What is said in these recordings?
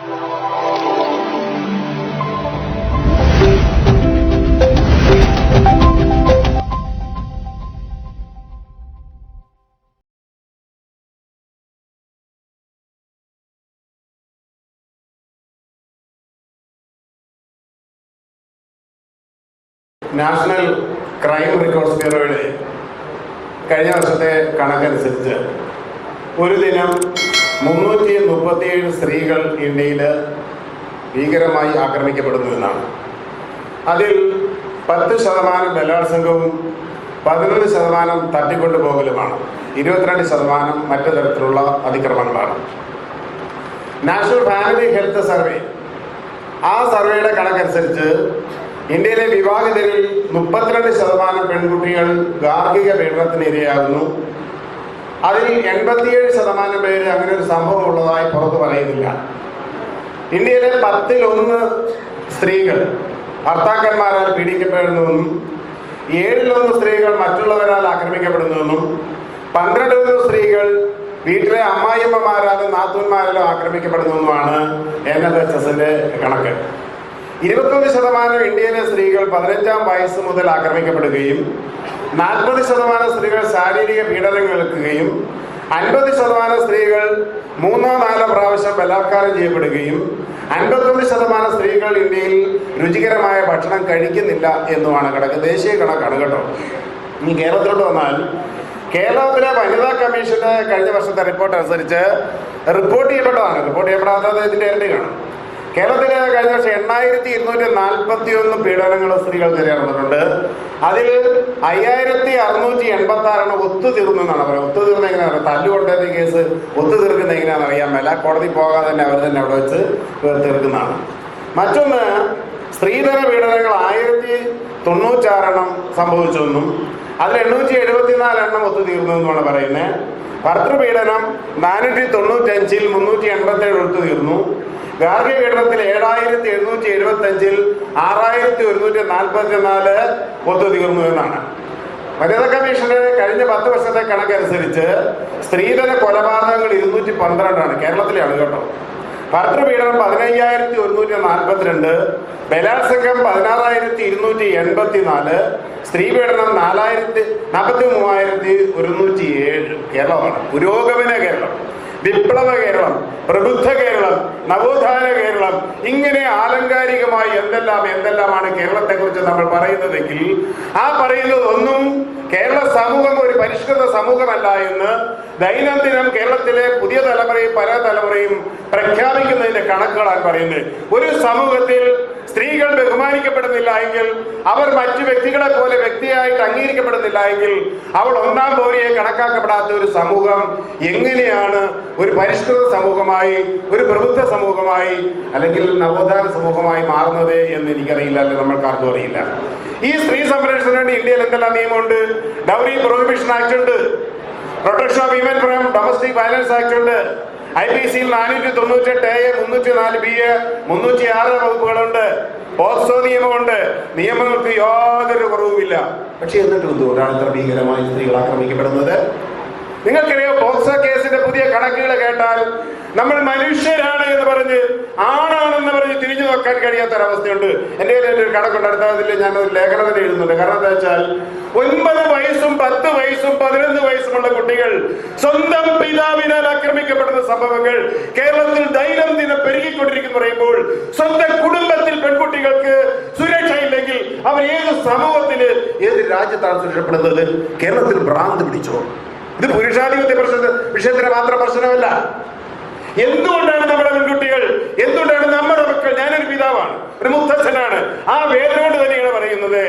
National crime records ബ്യൂറോയുടെ കഴിഞ്ഞ വർഷത്തെ കണക്കനുസരിച്ച് ഒരു ദിനം മുന്നൂറ്റി മുപ്പത്തിയേഴ് സ്ത്രീകൾ ഇന്ത്യയിൽ ഭീകരമായി ആക്രമിക്കപ്പെടുന്നു എന്നാണ്. അതിൽ പത്ത് ശതമാനം ബലാത്സംഗവും പതിനൊന്ന് ശതമാനം തട്ടിക്കൊണ്ടുപോകലുമാണ്. ഇരുപത്തിരണ്ട് ശതമാനം മറ്റു തരത്തിലുള്ള അതിക്രമങ്ങളാണ്. National family health survey. ആ സർവേയുടെ കണക്കനുസരിച്ച് ഇന്ത്യയിലെ വിവാഹിതരിൽ മുപ്പത്തിരണ്ട് ശതമാനം പെൺകുട്ടികൾ ഗാർഹിക പീഡനത്തിന് ഇരയാകുന്നു അതിൽ എൺപത്തിയേഴ് ശതമാനം പേര് അങ്ങനെ ഒരു സംഭവം ഉള്ളതായി പുറത്തു പറയുന്നില്ല. ഇന്ത്യയിലെ പത്തിലൊന്ന് സ്ത്രീകൾ ഭർത്താക്കന്മാരാൽ പീഡിക്കപ്പെടുന്നുവെന്നും ഏഴിലൊന്ന് സ്ത്രീകൾ മറ്റുള്ളവരാൽ ആക്രമിക്കപ്പെടുന്നുവെന്നും പന്ത്രണ്ടിലൊന്ന് സ്ത്രീകൾ വീട്ടിലെ അമ്മായിയമ്മമാരാലും നാത്തൂന്മാരാലും ആക്രമിക്കപ്പെടുന്നുവെന്നുമാണ് എൻ എൽ എച്ച് എസിന്റെ കണക്ക്. ഇരുപത്തൊന്ന് ശതമാനം ഇന്ത്യയിലെ സ്ത്രീകൾ പതിനഞ്ചാം വയസ്സ് മുതൽ ആക്രമിക്കപ്പെടുകയും നാൽപ്പത് ശതമാനം സ്ത്രീകൾ ശാരീരിക പീഡനം കേൾക്കുകയും അൻപത് ശതമാനം സ്ത്രീകൾ മൂന്നോ നാലോ പ്രാവശ്യം ബലാത്കാരം ചെയ്യപ്പെടുകയും അൻപത്തൊന്ന് ശതമാനം സ്ത്രീകൾ ഇന്ത്യയിൽ രുചികരമായ ഭക്ഷണം കഴിക്കുന്നില്ല എന്നുമാണ് കണക്ക്. ദേശീയ കണക്കാണ് കേട്ടോ. ഇനി കേരളത്തിലോട്ട് വന്നാൽ കേരളത്തിലെ വനിതാ കമ്മീഷന്റെ കഴിഞ്ഞ വർഷത്തെ റിപ്പോർട്ട് അനുസരിച്ച് റിപ്പോർട്ട് ചെയ്യപ്പെട്ടതാണ് റിപ്പോർട്ട് ചെയ്യപ്പെടാത്തത് ഇതിന്റെ ഇരട്ടി കാണും കേരളത്തിലെ കഴിഞ്ഞ വർഷം എണ്ണായിരത്തി ഇരുന്നൂറ്റി നാൽപ്പത്തി ഒന്ന് പീഡനങ്ങൾ സ്ത്രീകൾ നടന്നിട്ടുണ്ട് അതിൽ അയ്യായിരത്തി അറുന്നൂറ്റി എൺപത്തി ആറാണ് ഒത്തുതീർന്നു എന്നാണ് പറയുന്നത്. ഒത്തുതീർന്ന എങ്ങനെയാണ്? തല്ലുകൊണ്ടത് കേസ് ഒത്തുതീർക്കുന്ന എങ്ങനെയാണെന്ന് അറിയാൻ മേല. കോടതി പോകാതെ തന്നെ അവർ തന്നെ അവിടെ വെച്ച് തീർക്കുന്നതാണ്. മറ്റൊന്ന് സ്ത്രീധന പീഡനങ്ങൾ ആയിരത്തി തൊണ്ണൂറ്റാറെണ്ണം സംഭവിച്ചെന്നും അതിൽ എണ്ണൂറ്റി എഴുപത്തിനാല് എണ്ണം ഒത്തുതീർന്നു എന്നാണ് പറയുന്നത് ഭർത്തൃപീഡനം നാനൂറ്റി തൊണ്ണൂറ്റഞ്ചിൽ മുന്നൂറ്റി എൺപത്തി ഏഴ് ഒത്തുതീർന്നു ഗാർഹിക പീഡനത്തിൽ ഏഴായിരത്തി എഴുന്നൂറ്റി എഴുപത്തി അഞ്ചിൽ ആറായിരത്തി ഒരുന്നൂറ്റി നാൽപ്പത്തി നാല് ഒത്തുതീർന്നു എന്നാണ്. വനിതാ കമ്മീഷന്റെ കഴിഞ്ഞ പത്ത് വർഷത്തെ കണക്കനുസരിച്ച് സ്ത്രീധന കൊലപാതകങ്ങൾ ഇരുന്നൂറ്റി പന്ത്രണ്ടാണ് കേരളത്തിലെയാണ് കേട്ടോ. ഭർത്തൃപീഡനം പതിനയ്യായിരത്തി ഒരുന്നൂറ്റി നാൽപ്പത്തിരണ്ട് ബലാത്സംഗം പതിനാറായിരത്തി ഇരുന്നൂറ്റി എൺപത്തി നാല് സ്ത്രീപീഡനം നാലായിരത്തി നാൽപ്പത്തി മൂവായിരത്തി ഒരുന്നൂറ്റി ഏഴ് കേരളമാണ്. പുരോഗമന കേരളം. വിപ്ലവ കേരളം പ്രബുദ്ധ കേരളം നവോത്ഥാന കേരളം ഇങ്ങനെ ആലങ്കാരികമായി എന്തെല്ലാം എന്തെല്ലാമാണ് കേരളത്തെ കുറിച്ച് നമ്മൾ പറയുന്നതെങ്കിൽ ആ പറയുന്നത് ഒന്നും കേരള സമൂഹം ഒരു പരിഷ്കൃത സമൂഹമല്ല എന്ന് ദൈനംദിനം കേരളത്തിലെ പുതിയ തലമുറയും പല തലമുറയും പ്രഖ്യാപിക്കുന്നതിന്റെ കണക്കുകളാണ് പറയുന്നത്. ഒരു സമൂഹത്തിൽ ബഹുമാനിക്കപ്പെടുന്നില്ല എങ്കിൽ അവർ മറ്റു വ്യക്തികളെ പോലെ വ്യക്തിയായിട്ട് അംഗീകരിക്കപ്പെടുന്നില്ല എങ്കിൽ അവൾ ഒന്നാം പൗരിയെ കണക്കാക്കപ്പെടാത്ത ഒരു സമൂഹം എങ്ങനെയാണ് ഒരു പരിഷ്കൃത സമൂഹമായി ഒരു പ്രബുദ്ധ സമൂഹമായി അല്ലെങ്കിൽ നവോത്ഥാന സമൂഹമായി മാറുന്നത് എന്ന് എനിക്കറിയില്ല അല്ലെങ്കിൽ നമ്മൾക്കാർക്കും അറിയില്ല. ഈ സ്ത്രീ സംരക്ഷണത്തിന് വേണ്ടി ഇന്ത്യയിൽ എന്തെല്ലാം നിയമമുണ്ട്? ഡൗറി പ്രൊഹിബിഷൻ ആക്ട് ഉണ്ട്. Protection of women from domestic violence act ഉണ്ട്. ഐ പി സിയിൽ നാനൂറ്റി തൊണ്ണൂറ്റെട്ട് എ മുന്നൂറ്റി നാല് ബി എ മുന്നൂറ്റി ആറ് വകുപ്പുകളുണ്ട്. പോക്സോ നിയമമുണ്ട്. നിയമങ്ങൾക്ക് യാതൊരു കുറവുമില്ല. പക്ഷെ എന്നിട്ടും എന്തുകൊണ്ടാണ് ഇത്ര ഭീകരമായി സ്ത്രീകൾ ആക്രമിക്കപ്പെടുന്നത്? നിങ്ങൾക്കറിയാം പോക്സോ കേസിന്റെ പുതിയ കണക്കുകൾ കേട്ടാൽ നമ്മൾ മനുഷ്യരാണ് എന്ന് പറഞ്ഞ് ആണാണെന്ന് പറഞ്ഞ് തിരിഞ്ഞു നോക്കാൻ കഴിയാത്ത ഒരവസ്ഥയുണ്ട് എന്റെ കയ്യിൽ ഒരു കണക്കുണ്ട് അടുത്ത അതിൽ ഞാൻ ഒരു ലേഖനം തന്നെ എഴുതുന്നുണ്ട്. കാരണം എന്താ വെച്ചാൽ ഒൻപത് വയസ്സും പത്ത് വയസ്സും പതിനൊന്ന് വയസ്സുമുള്ള കുട്ടികൾ സ്വന്തം സംഭവങ്ങൾ കേരളത്തിൽ ദൈനംദിനം പെരുകിക്കൊണ്ടിരിക്കുന്നു പറയുമ്പോൾ സ്വന്തം കുടുംബത്തിൽ പെൺകുട്ടികൾക്ക് സുരക്ഷയില്ലെങ്കിൽ അവർ ഏത് സമൂഹത്തിൽ ഏത് രാജ്യത്താണ് സുരക്ഷപ്പെടുന്നത്? കേരളത്തിൽ ഭ്രാന്ത് പിടിച്ചോ? ഇത് പുരുഷാധിപത്യ പ്രശ്ന വിഷയത്തിന് മാത്രം പ്രശ്നമല്ല. എന്തുകൊണ്ടാണ് നമ്മുടെ പെൺകുട്ടികൾ എന്തുകൊണ്ടാണ് നമ്മുടെ മക്കൾ? ഞാനൊരു പിതാവാണ് ഒരു മുത്തച്ഛനാണ്. ആ വേദന കൊണ്ട് തന്നെയാണ് പറയുന്നത്.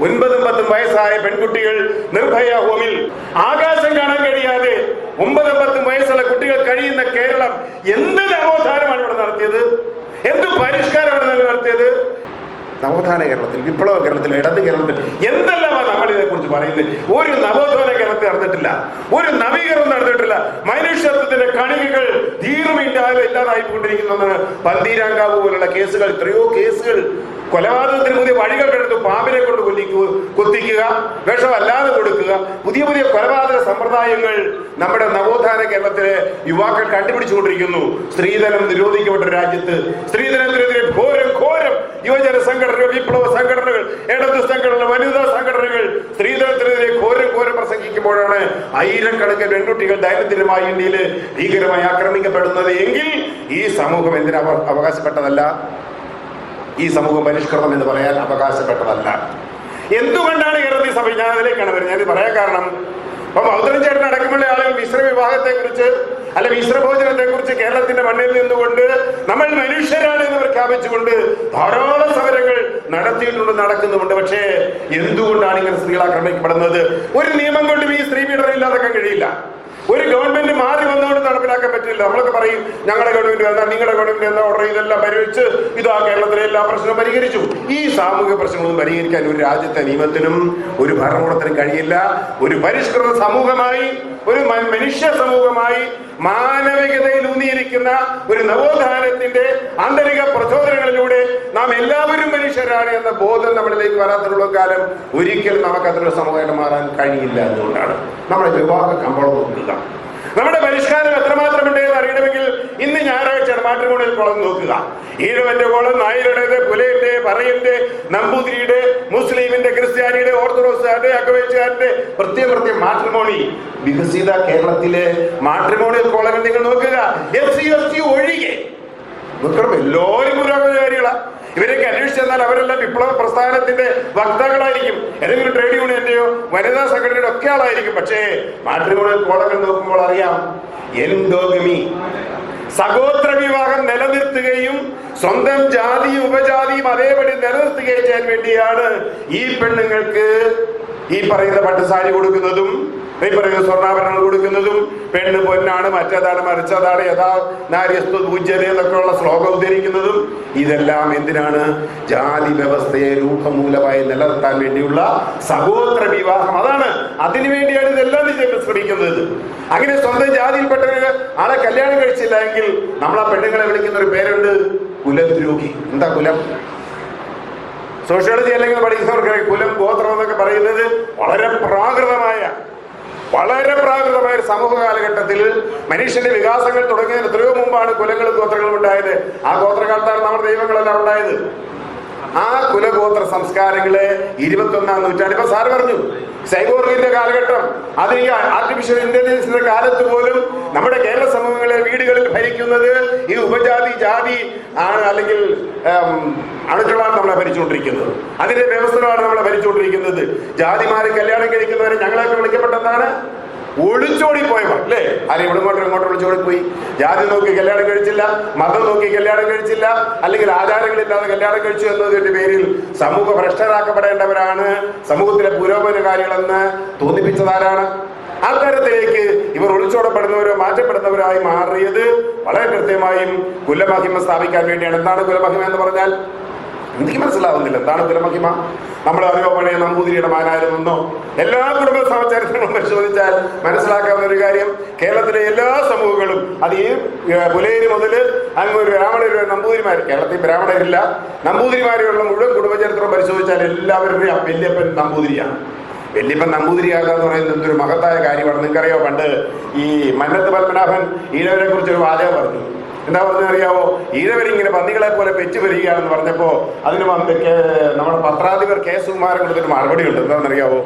ഒൻപതും പത്തും വയസ്സായ പെൺകുട്ടികൾ നിർഭയ ഹോമിൽ ആകാശം കാണാൻ കഴിയാതെ ഒമ്പതും പത്തും വയസ്സുള്ള കുട്ടികൾ കഴിയുന്ന കേരളം എന്ത് നവോത്ഥാനമാണ് ഇവിടെ നടത്തിയത്? എന്ത് പരിഷ്കാരമാണ് നിങ്ങൾ നടത്തിയത്? നവോത്ഥാന കേരളത്തിൽ വിപ്ലവ കേരളത്തിൽ ഇടത് കേരളത്തിൽ എന്തെല്ലാമാണ് നമ്മൾ ഇതിനെക്കുറിച്ച് പറയുന്നത്? ഒരു നവോത്ഥാന കേരളത്തിൽ നടന്നിട്ടില്ല. ഒരു നവീകരണം നടന്നിട്ടില്ല. മനുഷ്യത്വത്തിന്റെ കണികകൾ തീർമില്ലാതെ ഇല്ലാതായി കൊണ്ടിരിക്കുന്നതാണ് പന്തീരാങ്കാവ് പോലുള്ള കേസുകൾ എത്രയോ കേസുകൾ കൊലപാതകത്തിന് പുതിയ വഴികൾ കണ്ടെത്തു കുത്തിക്കുക വേഷമല്ലാതെ കൊടുക്കുക. പുതിയ പുതിയ കൊലപാതക സമ്പ്രദായങ്ങൾ നമ്മുടെ നവോത്ഥാന കേരളത്തിലെ യുവാക്കൾ കണ്ടുപിടിച്ചുകൊണ്ടിരിക്കുന്നു. സ്ത്രീധനം നിരോധിക്കപ്പെട്ട രാജ്യത്ത് സ്ത്രീധനത്തിനെതിരെ ഘോരം ഘോരം. യുവജന സംഘടനകൾ വിപ്ലവ സംഘടനകൾ ഇടതു സംഘടന വനിതാ സംഘടനകൾ സ്ത്രീധനത്തിനെതിരെ ഘോരം ഘോരം പ്രസംഗിക്കുമ്പോഴാണ് ആയിരക്കണക്കിന് പെൺകുട്ടികൾ ദൈനംദിനമായി ഇന്ത്യയിൽ ഭീകരമായി ആക്രമിക്കപ്പെടുന്നത്. എങ്കിൽ ഈ സമൂഹം എന്തിനാ അവകാശപ്പെട്ടതല്ല? ഈ സമൂഹം പരിഷ്കരണം എന്ന് പറയാൻ അവകാശപ്പെട്ടതല്ല. എന്തുകൊണ്ടാണ് കേരളത്തിൽ സഭ ഞാൻ അതിലേക്കാണ് വരുന്നത്? ഞാനിത് പറയാൻ കാരണം അപ്പൊ ബൗദ്ധൻ ചേട്ടൻ അടക്കമുള്ള ആളുകൾ മിശ്ര വിവാഹത്തെ കുറിച്ച് അല്ല മിശ്രഭോജനത്തെ കുറിച്ച് കേരളത്തിന്റെ മണ്ണിൽ നിന്നുകൊണ്ട് നമ്മൾ മനുഷ്യരാണ് എന്ന് പ്രഖ്യാപിച്ചുകൊണ്ട് ധാരാളം സമരങ്ങൾ നടത്തിയിട്ടുണ്ട് നടക്കുന്നുമുണ്ട്. പക്ഷേ എന്തുകൊണ്ടാണ് ഇങ്ങനെ സ്ത്രീകൾ ആക്രമിക്കപ്പെടുന്നത്? ഒരു നിയമം കൊണ്ടും ഈ സ്ത്രീ പീഡനം ഇല്ലാതാക്കാൻ കഴിയില്ല. ഒരു ഗവൺമെന്റ് മാറി വന്നുകൊണ്ട് നടപ്പിലാക്കാൻ പറ്റില്ല. നമ്മളൊക്കെ പറയും ഞങ്ങളുടെ ഗവൺമെന്റ് എന്താ? നിങ്ങളുടെ ഗവൺമെന്റ് എന്താ? ഓർഡർ ഇതെല്ലാം പരിഹരിച്ച് ഇതാ കേരളത്തിലെ എല്ലാ പ്രശ്നവും പരിഹരിച്ചു. ഈ സാമൂഹിക പ്രശ്നങ്ങളും പരിഹരിക്കാൻ ഒരു രാജ്യത്തെ നിയമത്തിനും ഒരു ഭരണകൂടത്തിനും കഴിയില്ല. ഒരു പരിഷ്കൃത സമൂഹമായി ഒരു മനുഷ്യ സമൂഹമായി മാനവികതയിൽ ഊന്നിയിരിക്കുന്ന ഒരു നവോത്ഥാനത്തിന്റെ ആന്തരിക പ്രചോദനങ്ങളിലൂടെ നാം എല്ലാവരും മനുഷ്യരാണ് എന്ന ബോധം നമ്മളിലേക്ക് വരാത്തുള്ള കാലം ഒരിക്കലും നമുക്ക് അത്തരം സമൂഹമായിട്ട് മാറാൻ കഴിയില്ല എന്നുകൊണ്ടാണ്. നമ്മുടെ വിവാഹ കമ്പോളം നോക്കുക. നമ്മുടെ പരിഷ്കാരം എത്രമാത്രമുണ്ട് എന്ന് അറിയണമെങ്കിൽ ഇന്ന് ഞായറാഴ്ചയാണ് മാട്രിമോണിയൽ കോളം നോക്കുക. ഈഴവന്റെ കോളം നായരുടേത് പുലയന്റെ പറയന്റെ നമ്പൂതിരിയുടെ മുസ്ലിമിന്റെ ക്രിസ്ത്യാനിയുടെ ഓർത്തഡോക്സുകാരുടെ അക്കവേച്ചുകാരുടെ പ്രത്യേക പ്രത്യേക മാട്രിമോണി വികസിത കേരളത്തിലെ മാട്രിമോണിയൽ കോളങ്ങൾ നിങ്ങൾ നോക്കുക. എസ് സി എസ് ടി ഒഴികെ. നോക്കണം എല്ലാവരും പുരോഗമനകാരികളാ. ഇവരൊക്കെ അന്വേഷിച്ചെന്നാൽ അവരെല്ലാം വിപ്ലവ പ്രസ്ഥാനത്തിന്റെ വക്താക്കളായിരിക്കും. ഏതെങ്കിലും ട്രേഡ് യൂണിയന്റെയോ വനിതാ സംഘടനയുടെ ഒക്കെ ആളായിരിക്കും. പക്ഷേ മാട്രിമോണിയൽ കോളങ്ങൾ നോക്കുമ്പോൾ അറിയാം എൻഡോഗമി. സഹോദര വിവാഹം നിലനിർത്തുകയും സ്വന്തം ജാതി ഉപജാതിയും അതേപടി നിലനിർത്തുകയും ചെയ്യാൻ വേണ്ടിയാണ് ഈ പെണ്ണുങ്ങൾക്ക് ഈ പറയുന്ന പട്ടുസാരി കൊടുക്കുന്നതും ഈ പറയുന്ന സ്വർണാഭരണങ്ങൾ കൊടുക്കുന്നതും പെണ്ണ് പൊന്നാണ് മറ്റേതാണ് മറിച്ചതാണ് യഥാ നാര്യസ്തു പൂജ്യത എന്നൊക്കെയുള്ള ശ്ലോകം ഉദ്ധരിക്കുന്നതും ഇതെല്ലാം എന്തിനാണ്? ജാതി വ്യവസ്ഥയെ രൂപമൂലമായി നിലനിർത്താൻ വേണ്ടിയുള്ള സഹോദര വിവാഹം. അതാണ് അതിനു വേണ്ടിയാണ് ഇതെല്ലാം ശ്രമിക്കുന്നത്. അങ്ങനെ സ്വന്തം ജാതിയിൽപ്പെട്ട ആളെ കല്യാണം കഴിച്ചില്ല എങ്കിൽ നമ്മൾ ആ പെണ്ണുങ്ങളെ വിളിക്കുന്ന ഒരു പേരുണ്ട് കുലദ്രോഹി എന്താ കുലം? സോഷ്യോളജി അല്ലെങ്കിൽ പഠിക്കുന്നവർക്ക് കുലം ഗോത്രം എന്നൊക്കെ പറയുന്നത് വളരെ പ്രാകൃതമായ വളരെ പ്രാകൃതമായ ഒരു സമൂഹ കാലഘട്ടത്തിൽ മനുഷ്യന്റെ വികാസങ്ങൾ തുടങ്ങിയതിന് എത്രയോ മുമ്പാണ് കുലങ്ങളും ഗോത്രങ്ങളും ഉണ്ടായത്. ആ ഗോത്രകാലത്താണ് നമ്മുടെ ദൈവങ്ങളെല്ലാം ഉണ്ടായത്. ആ കുലഗോത്ര സംസ്കാരങ്ങളെ ഇരുപത്തൊന്നാം നൂറ്റാണ്ട് ഇപ്പൊ സാർ പറഞ്ഞു സൈബോർഗിന്റെ കാലഘട്ടം. അത് ഈ ആർട്ടിഫിഷ്യൽ ഇന്റലിജൻസിന്റെ കാലത്ത് പോലും നമ്മുടെ കേരള സമൂഹങ്ങളെ വീടുകളിൽ ഭരിക്കുന്നത് ഈ ഉപജാതി ജാതി ആണ് അല്ലെങ്കിൽ അണുക്കളാണ് നമ്മളെ ഭരിച്ചുകൊണ്ടിരിക്കുന്നത്. അതിന്റെ വ്യവസ്ഥകളാണ് നമ്മളെ ഭരിച്ചുകൊണ്ടിരിക്കുന്നത്. ജാതിമാരെ കല്യാണം കഴിക്കുന്നവരെ ഞങ്ങളൊക്കെ വിളിക്കപ്പെട്ടെന്താണ് ഒളിച്ചോടി പോയവർ അല്ലേ? അല്ലെ ഇവിടെ ഇങ്ങോട്ടും ഇങ്ങോട്ടും ഒളിച്ചോടി പോയി ജാതി നോക്കി കല്യാണം കഴിച്ചില്ല മതം നോക്കി കല്യാണം കഴിച്ചില്ല അല്ലെങ്കിൽ ആചാരങ്ങളില്ലാതെ കല്യാണം കഴിച്ചു എന്നതിന്റെ പേരിൽ സമൂഹ ഭ്രഷ്ടരാക്കപ്പെടേണ്ടവരാണ്. സമൂഹത്തിലെ പുരോഗമനകാരികളെന്ന് തോന്നിപ്പിച്ചതാരാണ്? അത്തരത്തിലേക്ക് ഇവർ ഒളിച്ചോടപ്പെടുന്നവരോ മാറ്റപ്പെടുന്നവരായി മാറിയത് വളരെ കൃത്യമായും കുലമഹിമ സ്ഥാപിക്കാൻ വേണ്ടിയാണ്. എന്താണ് കുലമഹിമ എന്ന് പറഞ്ഞാൽ? എനിക്ക് മനസ്സിലാവുന്നില്ല. എന്താണ് കുലമഹിമ നമ്മൾ അറിയോ പഴയ നമ്പൂതിരിയുടെ മാനായിരുന്നോ എല്ലാ കുടുംബ സമാചാരങ്ങളും പരിശോധിച്ചാൽ മനസ്സിലാക്കാവുന്ന ഒരു കാര്യം കേരളത്തിലെ എല്ലാ സമൂഹങ്ങളും അത് ഈ പുലേരി മുതൽ അങ്ങ് ഒരു ബ്രാഹ്മണർ നമ്പൂതിരിമാർ കേരളത്തിൽ ബ്രാഹ്മണരില്ല. നമ്പൂതിരിമാരെയുള്ള മുഴുവൻ കുടുംബചരിത്രം പരിശോധിച്ചാൽ എല്ലാവരുടെയും വല്യപ്പൻ നമ്പൂതിരിയാണ്. വല്യപ്പൻ നമ്പൂതിരിയാകുക എന്ന് പറയുന്നത് എന്തൊരു മഹത്തായ കാര്യമാണ്. നിങ്ങൾക്കറിയോ? പണ്ട് ഈ മന്നത്ത് പത്മനാഭൻ ഈഴവരെ കുറിച്ച് ഒരു വാചകം പറഞ്ഞു. എന്താ പറഞ്ഞത് അറിയാവോ? ഈഴവരിങ്ങനെ പന്നികളെ പോലെ പെറ്റു വരികയാണെന്ന് പറഞ്ഞപ്പോ അതിന് നമ്മുടെ പത്രാധിപർ കെ സുകുമാരൻ കൊടുത്തൊരു മറുപടി ഉണ്ട് എന്താണെന്നറിയാവോ?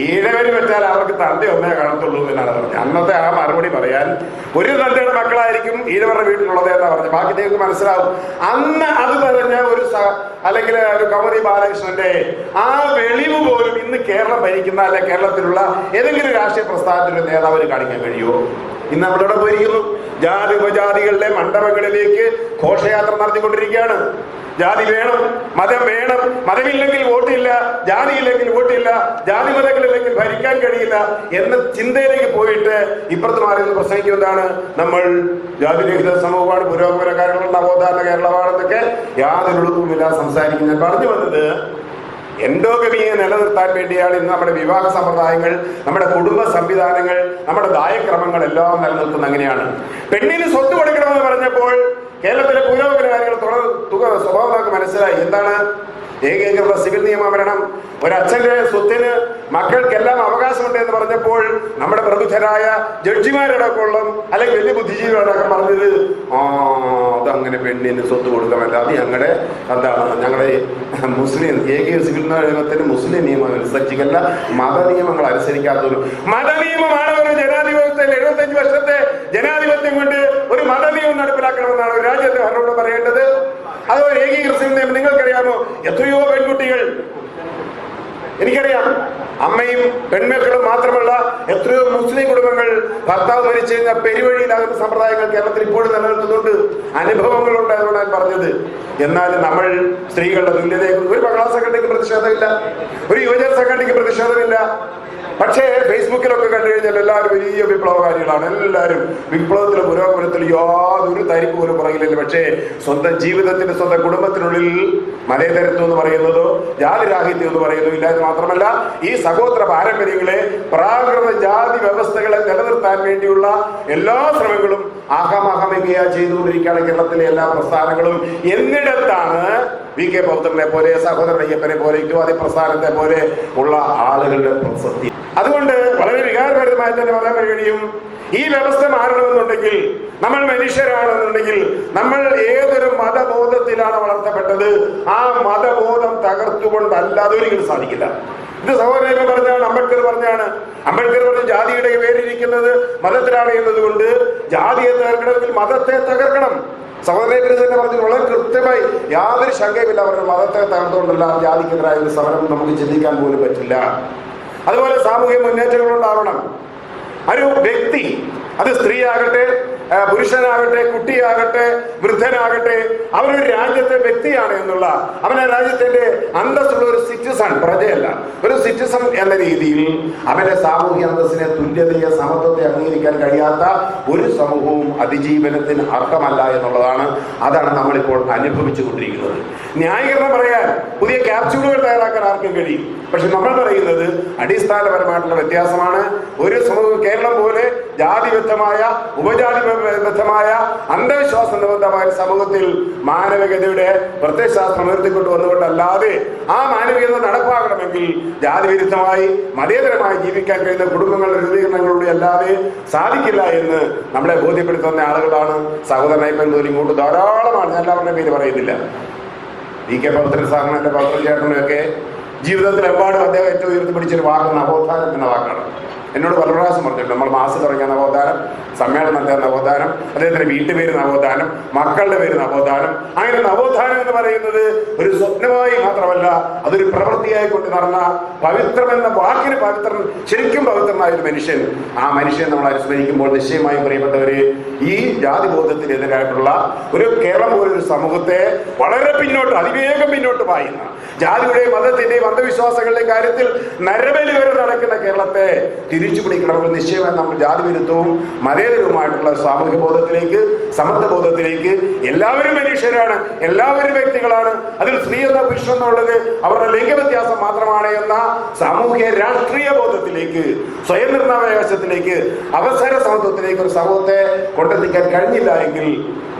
ഈഴവര് വെച്ചാൽ അവർക്ക് തന്റെ ഒന്നേ കാണത്തുള്ളൂ എന്നാണ് പറഞ്ഞത്. അന്നത്തെ ആ മറുപടി പറയാൻ ഒരു തന്തയുടെ മക്കളായിരിക്കും ഈഴവരുടെ വീട്ടിലുള്ളത് എന്നാ പറഞ്ഞത്. ബാക്കി നിങ്ങൾക്ക് മനസ്സിലാവും. അന്ന് അത് പറഞ്ഞ ഒരു അല്ലെങ്കിൽ ഒരു കമതി ബാലകൃഷ്ണന്റെ ആ വെളിവ് പോലും ഇന്ന് കേരളം ഭരിക്കുന്ന അല്ലെ കേരളത്തിലുള്ള ഏതെങ്കിലും രാഷ്ട്രീയ പ്രസ്ഥാനത്തിന്റെ നേതാവിന് കാണിക്കാൻ കഴിയുമോ? ഇന്ന് നമ്മളിവിടെ പോയിരിക്കുന്നു. ജാതി ഉപജാതികളിലെ മണ്ഡപങ്ങളിലേക്ക് ഘോഷയാത്ര നടത്തിക്കൊണ്ടിരിക്കുകയാണ് ജാതി വേണം മതം വേണം മതമില്ലെങ്കിൽ വോട്ടില്ല ജാതിയില്ലെങ്കിൽ വോട്ടില്ല ജാതി മതങ്ങളില്ലെങ്കിൽ ഭരിക്കാൻ കഴിയില്ല എന്ന ചിന്തയിലേക്ക് പോയിട്ട് ഇപ്പുറത്ത് മാറി പ്രസംഗിക്കും എന്താണ് നമ്മൾ ജാതിരഹിത സമൂഹമാണ് പുരോഗമന കേരളം നവോത്ഥാന കേരളമാണെന്നൊക്കെ യാതൊരു എളുപ്പമില്ല സംസാരിക്കുന്നത് പറഞ്ഞു വന്നത്. എൻഡോഗമിയെ നിലനിർത്താൻ വേണ്ടിയാണ് ഇന്ന് നമ്മുടെ വിവാഹ സമ്പ്രദായങ്ങൾ നമ്മുടെ കുടുംബ സംവിധാനങ്ങൾ നമ്മുടെ ദായക്രമങ്ങൾ എല്ലാം നിലനിൽക്കുന്ന അങ്ങനെയാണ്. പെണ്ണിന് സ്വത്ത് കൊടുക്കണമെന്ന് പറഞ്ഞപ്പോൾ കേരളത്തിലെ പുരോഗമനകാരികൾ തുക സ്വഭാവം മനസ്സിലായി. എന്താണ്? ഏകീകൃത സിവിൽ നിയമം വരണം ഒരച്ഛന്റെ സ്വത്തിന് മക്കൾക്കെല്ലാം അവകാശമുണ്ട് എന്ന് പറഞ്ഞപ്പോൾ നമ്മുടെ പ്രബുദ്ധരായ ജഡ്ജിമാരടക്കമുള്ള അല്ലെങ്കിൽ വലിയ ബുദ്ധിജീവികളടക്കം പറഞ്ഞത് ആ അതങ്ങനെ പെണ്ണിന് സ്വത്ത് കൊടുക്കാമല്ല. അത് ഞങ്ങളുടെ എന്താണ് ഞങ്ങളുടെ മുസ്ലിം ഏകീയ സിവിൽ നിയമത്തിന് മുസ്ലിം നിയമം അനുസരിച്ചല്ല മത നിയമങ്ങൾ അനുസരിക്കാത്തൊരു മതനിയമമാണ് ഒരു ജനാധിപത്യത്തിൽ എഴുപത്തഞ്ച് വർഷത്തെ ജനാധിപത്യം കൊണ്ട് ഒരു മതനിയമം നടപ്പിലാക്കണമെന്നാണ് രാജ്യത്തെ ഭരണകൂടം പറയേണ്ടത്. അത് ഒരു ഏകീകൃത നിങ്ങൾക്കറിയാമോ? എത്രയോ പെൺകുട്ടികൾ. എനിക്കറിയാം. അമ്മയും പെൺമക്കളും മാത്രമല്ല എത്രയോ മുസ്ലിം കുടുംബങ്ങൾ ഭർത്താവ് മരിച്ചു കഴിഞ്ഞാൽ പെരുവഴിയിലാകുന്ന സമ്പ്രദായങ്ങൾ കേരളത്തിൽ ഇപ്പോഴും നിലനിൽക്കുന്നുണ്ട്. അനുഭവങ്ങളുണ്ട് എന്നാണ് ഞാൻ പറഞ്ഞത്. എന്നാൽ നമ്മൾ സ്ത്രീകളുടെ തുല്യതയെ ഒരു മകളാ സംഘടനയ്ക്ക് പ്രതിഷേധമില്ല. ഒരു യുവജന സംഘടനയ്ക്ക് പ്രതിഷേധമില്ല. പക്ഷേ ഫേസ്ബുക്കിലൊക്കെ കണ്ടു കഴിഞ്ഞാൽ എല്ലാവരും വലിയ വിപ്ലവകാരികളാണ്. എല്ലാവരും വിപ്ലവത്തിലും പുരോഗമനത്തിൽ യാതൊരു തരിപ്പ് പോലും പുറകിലില്ല. പക്ഷേ സ്വന്തം ജീവിതത്തിന്റെ സ്വന്തം കുടുംബത്തിനുള്ളിൽ മലയതരത്വം എന്ന് പറയുന്നതോ ജാതിരാഹിത്യം എന്ന് പറയുന്നതോ ഇല്ല എന്ന് മാത്രമല്ല ഈ സഹോദര പാരമ്പര്യങ്ങളെ പ്രാകൃത ജാതി വ്യവസ്ഥകളെ നിലനിർത്താൻ വേണ്ടിയുള്ള എല്ലാ ശ്രമങ്ങളും ആഹമാഹമികയ ചെയ്തുകൊണ്ടിരിക്കുകയാണ് കേരളത്തിലെ എല്ലാ പ്രസ്ഥാനങ്ങളും. എന്നിടത്താണ് വി കെ പൗത്രനെ പോലെ സഹോദരൻ അയ്യപ്പനെ പോലെ യുവാദി പ്രസ്ഥാനത്തെ പോലെ ഉള്ള ആളുകളുടെ പ്രസക്തി. അതുകൊണ്ട് വളരെ വികാരഭരിതമായി തന്നെ പറയാൻ കഴിയും. ഈ വ്യവസ്ഥ മാറണമെന്നുണ്ടെങ്കിൽ നമ്മൾ മനുഷ്യരാണെന്നുണ്ടെങ്കിൽ നമ്മൾ ഏതൊരു മതബോധത്തിലാണ് വളർത്തപ്പെട്ടത്? ആ മതബോധം തകർത്തുകൊണ്ടല്ല അതൊരിക്കലും സാധിക്കില്ല. ഇത് സഹോദരങ്ങൾ പറഞ്ഞാണ് അംബേദ്കർ പറഞ്ഞാണ് അംബേദ്കർ പറഞ്ഞ ജാതിയുടെ പേരിരിക്കുന്നത് മതത്തിലാണ് എന്നതുകൊണ്ട് ജാതിയെ തകർക്കണമെങ്കിൽ മതത്തെ തകർക്കണം. സഹോദരങ്ങൾ തന്നെ പറഞ്ഞു വളരെ കൃത്യമായി യാതൊരു ശങ്കയുമില്ല അവരുടെ മതത്തെ തകർത്തുകൊണ്ടല്ല ജാതിക്കെതിരായ ഒരു സമരം നമുക്ക് ചിന്തിക്കാൻ പോലും പറ്റില്ല. അതുപോലെ സാമൂഹിക മുന്നേറ്റങ്ങൾ ഉണ്ടാവണം ഒരു വ്യക്തി അത് സ്ത്രീ ആകട്ടെ ആ, പുരുഷനാകട്ടെ കുട്ടിയാകട്ടെ വൃദ്ധനാകട്ടെ അവനൊരു രാജ്യത്തെ വ്യക്തിയാണ് എന്നുള്ള അവൻ ആ രാജ്യത്തിന്റെ അന്തസ്സുള്ള ഒരു സിറ്റിസൺ പ്രജയല്ല. ഒരു സിറ്റിസൺ എന്ന രീതിയിൽ അവന്റെ സാമൂഹ്യ അന്തസ്സിനെ തുല്യതയെ സമത്വത്തെ അംഗീകരിക്കാൻ കഴിയാത്ത ഒരു സമൂഹവും അതിജീവനത്തിന് അർഹമല്ല എന്നുള്ളതാണ് അതാണ് നമ്മളിപ്പോൾ അനുഭവിച്ചു കൊണ്ടിരിക്കുന്നത് ന്യായീകരണം പറയാൻ പുതിയ ക്യാപ്സ്യൂളുകൾ തയ്യാറാക്കാൻ ആർക്കും കഴിയും. പക്ഷെ നമ്മൾ പറയുന്നത് അടിസ്ഥാനപരമായിട്ടുള്ള വ്യത്യാസമാണ്. ഒരു സമൂഹം കേരളം പോലെ ജാതിബദ്ധമായ ഉപജാതിബദ്ധമായ അന്ധവിശ്വാസ നിബന്ധമായ സമൂഹത്തിൽ മാനവികതയുടെ പ്രത്യയശാസ്ത്രം ഉയർത്തിക്കൊണ്ട് വന്നുകൊണ്ടല്ലാതെ ആ മാനവികത നടപ്പാകണമെങ്കിൽ ജാതി വിരുദ്ധമായി മതേതരമായി ജീവിക്കാൻ കഴിയുന്ന കുടുംബങ്ങളുടെ രൂപീകരണങ്ങളിലൂടെ അല്ലാതെ സാധിക്കില്ല എന്ന് നമ്മളെ ബോധ്യപ്പെടുത്തുന്ന ആളുകളാണ് സഹോദരനായി മുതൽ ഇങ്ങോട്ട് ധാരാളമാണ്. ഞാൻ എല്ലാവരുടെയും പേര് പറയുന്നില്ല. വി കെ പൗത്രൻ സാറിന് പൗത്രൻ ചേട്ടനൊക്കെ ജീവിതത്തിൽ എമ്പാടും അദ്ദേഹം ഏറ്റവും ഉയർത്തി പിടിച്ചൊരു വാക്ക് നവോത്ഥാനം എന്ന വാക്കാണ്. എന്നോട് പല പ്രാവശ്യം പറഞ്ഞിട്ടുണ്ട്. നമ്മൾ മാസം തുടങ്ങിയ നവോത്ഥാനം സമ്മേളനത്തെ നവോത്ഥാനം അദ്ദേഹത്തിന്റെ വീട്ടുപേര് നവോത്ഥാനം മക്കളുടെ പേര് നവോത്ഥാനം. അങ്ങനെ നവോത്ഥാനം എന്ന് പറയുന്നത് ഒരു സ്വപ്നമായി മാത്രമല്ല അതൊരു പ്രവൃത്തിയായി കൊണ്ട് നടന്ന പവിത്രം എന്ന വാക്കിന് പവിത്രൻ ശരിക്കും പവിത്രനായ ഒരു മനുഷ്യൻ. ആ മനുഷ്യൻ നമ്മൾ അനുസ്മരിക്കുമ്പോൾ നിശ്ചയമായും പ്രിയപ്പെട്ടവര് ഈ ജാതിബോധത്തിനെതിരായിട്ടുള്ള ഒരു കേരളം പോലൊരു സമൂഹത്തെ വളരെ പിന്നോട്ട് അതിവേഗം പിന്നോട്ട് പായുന്ന. ജാതിയുടെയും മതത്തിന്റെയും അന്ധവിശ്വാസങ്ങളുടെയും കാര്യത്തിൽ നരബലി വരെ നടക്കുന്ന കേരളത്തെ തിരിച്ചു പിടിക്കണമെന്ന് നിശ്ചയമായി നമ്മൾ ജാതി വിരുദ്ധവും മതേതരവുമായിട്ടുള്ള സാമൂഹ്യ ബോധത്തിലേക്ക് സമത്വ ബോധത്തിലേക്ക് എല്ലാവരും മനുഷ്യരാണ് എല്ലാവരും വ്യക്തികളാണ്. അതിൽ സ്ത്രീ എന്ന പുരുഷൻ എന്നുള്ളത് അവരുടെ ലിംഗവ്യത്യാസം മാത്രമാണ് എന്ന സാമൂഹ്യ രാഷ്ട്രീയ ബോധത്തിലേക്ക് സ്വയം നിർണാവകാശത്തിലേക്ക് അവസര സമത്വത്തിലേക്ക് ഒരു സമൂഹത്തെ കൊണ്ടെത്തിക്കാൻ കഴിഞ്ഞില്ല എങ്കിൽ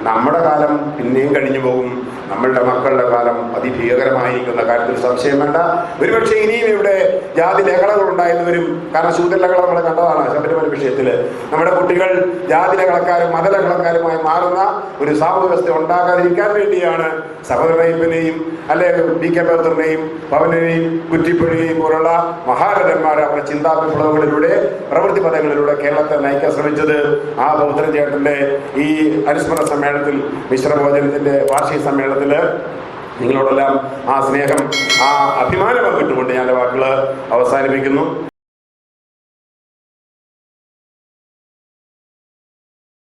നമ്മുടെ കാലം പിന്നെയും കഴിഞ്ഞു പോകും. നമ്മളുടെ മക്കളുടെ കാലം അതിഭീകരമായിരിക്കുന്ന കാര്യത്തിൽ സംശയം വേണ്ട. ഒരുപക്ഷെ ഇനിയും ഇവിടെ ജാതി ലഹളകൾ ഉണ്ടായെന്ന് വരും കാരണം ശൂദ്രലഹള നമ്മൾ കണ്ടതാണ് ശബരിമല വിഷയത്തിൽ. നമ്മുടെ കുട്ടികൾ ജാതി ലഹളക്കാരും മതലഹളക്കാരുമായി മാറുന്ന ഒരു സാമൂഹ്യ വ്യവസ്ഥ ഉണ്ടാകാതിരിക്കാൻ വേണ്ടിയാണ് സഹോദരനെയും അല്ലെങ്കിൽ ബി കെ പൗത്രനെയും പവനെയും കുറ്റിപ്പുഴയെയും പോലുള്ള മഹാരഥന്മാർ അവരുടെ ചിന്താ വിപ്ലവങ്ങളിലൂടെ പ്രവൃത്തി പദങ്ങളിലൂടെ കേരളത്തെ നയിക്കാൻ ശ്രമിച്ചത് ആ ബൗദ്ധൻ ചേട്ടന്റെ ഈ അനുസ്മരണ സമ്മേളനത്തിൽ മിശ്രഭോജനത്തിന്റെ വാർഷിക സമ്മേളനത്തിൽ നിങ്ങളോടെല്ലാം ആ സ്നേഹം ആ അഭിമാനം പങ്കിട്ടുകൊണ്ട് ഞാൻ വാക്കുകൾ അവസാനിപ്പിക്കുന്നു.